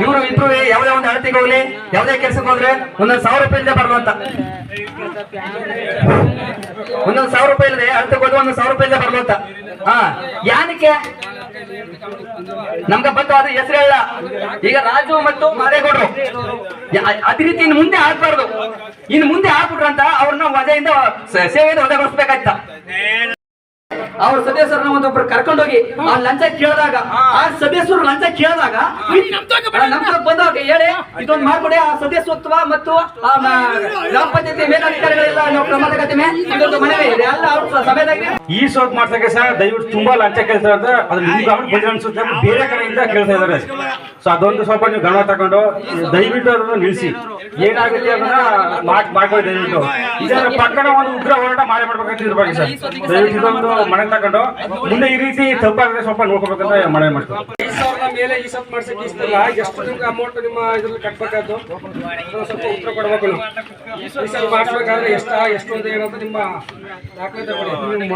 ಇವರು ಇಬ್ರು ಯಾವುದೇ ಒಂದು ಅಳತಿಗೆ ಹೋಗ್ಲಿ, ಯಾವುದೇ ಕೆಲ್ಸಕ್ಕೆ ಹೋದ್ರೆ ಒಂದೊಂದು ಸಾವಿರ ರೂಪಾಯಿಂದ ಬರುವಂತ ಒಂದೊಂದು ಸಾವಿರ ರೂಪಾಯಿ ಇಲ್ಲದೆ ಅಳತೆಗೆ ಹೋದ್ರೆ ಒಂದೊಂದು ಸಾವಿರ ರೂಪಾಯಿಂದ ಬರುವಂತ ಹಾ ಯಾನಕ್ಕೆ ನಮ್ಗೆ ಬಂದು ಅದು ಹೆಸರು ಹೇಳ. ಈಗ ರಾಜು ಮತ್ತು ಮಾದೇಗೌಡರು. ಅದೇ ರೀತಿ ಇನ್ ಮುಂದೆ ಆಗ್ಬಾರ್ದು. ಇನ್ ಮುಂದೆ ಹಾಕ್ಬಿಟ್ರಂತ ಅವ್ರನ್ನ ವಜೆಯಿಂದ ಸೇವೆಯಿಂದ ವಜೆಗೊಳಿಸ್ಬೇಕಾಯ್ತ? ಅವ್ರ ಸದಸ್ಯರನ್ನ ಒಂದೊಬ್ರು ಕರ್ಕೊಂಡೋಗಿ ಆ ಲಂಚ ಕೇಳಿದಾಗ ಆ ಸದಸ್ಯರು ಲಂಚ ಕೇಳಿದಾಗ ಬಂದಾಗ ಹೇಳಿ ಇದೊಂದು ಮಾಡ್ಕೊಡಿ ಆ ಸದಸ್ಯತ್ವ ಮತ್ತು ಗ್ರಾಮ ಪಂಚಾಯತಿ ಮೇಲಾಧಿಕಾರಿಗಳೆಲ್ಲ ನಾವು ಕ್ರಮ ತಗೋತೀವಿ ಇದೊಂದು ಮನವಿ ಇದೆ. ಎಲ್ಲ ಅವ್ರ ಸಭೆದಾಗ ಈ ಸ್ವಲ್ಪ ಮಾಡ್ಸಕ್ಕೆ ಸರ್ ದಯವಿಟ್ಟು ತುಂಬಾ ಲಂಚ ಕೇಳ್ತಾರೆ ಅಂತ ಅದ್ರ ನಿಮ್ಗೆ ಅವ್ರು ಅನ್ಸುತ್ತೆ ಬೇರೆ ಕಡೆಯಿಂದ ಕೇಳ್ತಾ ಇದ್ದಾರೆ. ಸೊ ಅದೊಂದು ಸ್ವಲ್ಪ ನೀವು ಗಮನ ತಗೊಂಡು ದಯವಿಟ್ಟು ಅದನ್ನು ನಿಲ್ಲಿಸಿ. ಏನಾಗುತ್ತೆ ಅದನ್ನ ಮಾಡ್- ಮಾಡ್ಕೊಳ್ಳಿ ದಯವಿಟ್ಟು. ಇದರ ಪಕ್ಕದ ಒಂದು ಉಗ್ರ ಹೋರಾಟ ಮಾಡಿ ಮಾಡ್ಬೇಕಂತ ಇರ್ಬಾರ್ದು ಸರ್. ದಯವಿಟ್ಟು ಒಂದು ಮನೆ ತಗೊಂಡು. ಮುಂದೆ ಈ ರೀತಿ ತಪ್ಪಾಗದೆ ಸ್ವಲ್ಪ ನೋಡ್ಕೋಬೇಕಂತ ಮನೆ ಮಾಡ್ತೀವಿ ಮೇಲೆ ಈ ಸಪ್ ಮಾಡ್ಸಕ್ಕೆ ಇಷ್ಟಲ್ಲ ಎಷ್ಟು ನಿಮ್ಗೆ ಅಮೌಂಟ್ ನಿಮ್ಮ ಇದ್ರಲ್ಲಿ ಕಟ್ಬೇಕಾದ್ದು? ಸ್ವಲ್ಪ ಉತ್ತರ ಕೊಡಬೇಕು ಈ ಸಪ್ ಮಾಡಿಸ್ಬೇಕಾದ್ರೆ ಎಷ್ಟ ಎಷ್ಟು ಅಂತ ಏನಂತ ನಿಮ್ಮ ದಾಖಲೆ ತಗೊಳ್ಳಿ.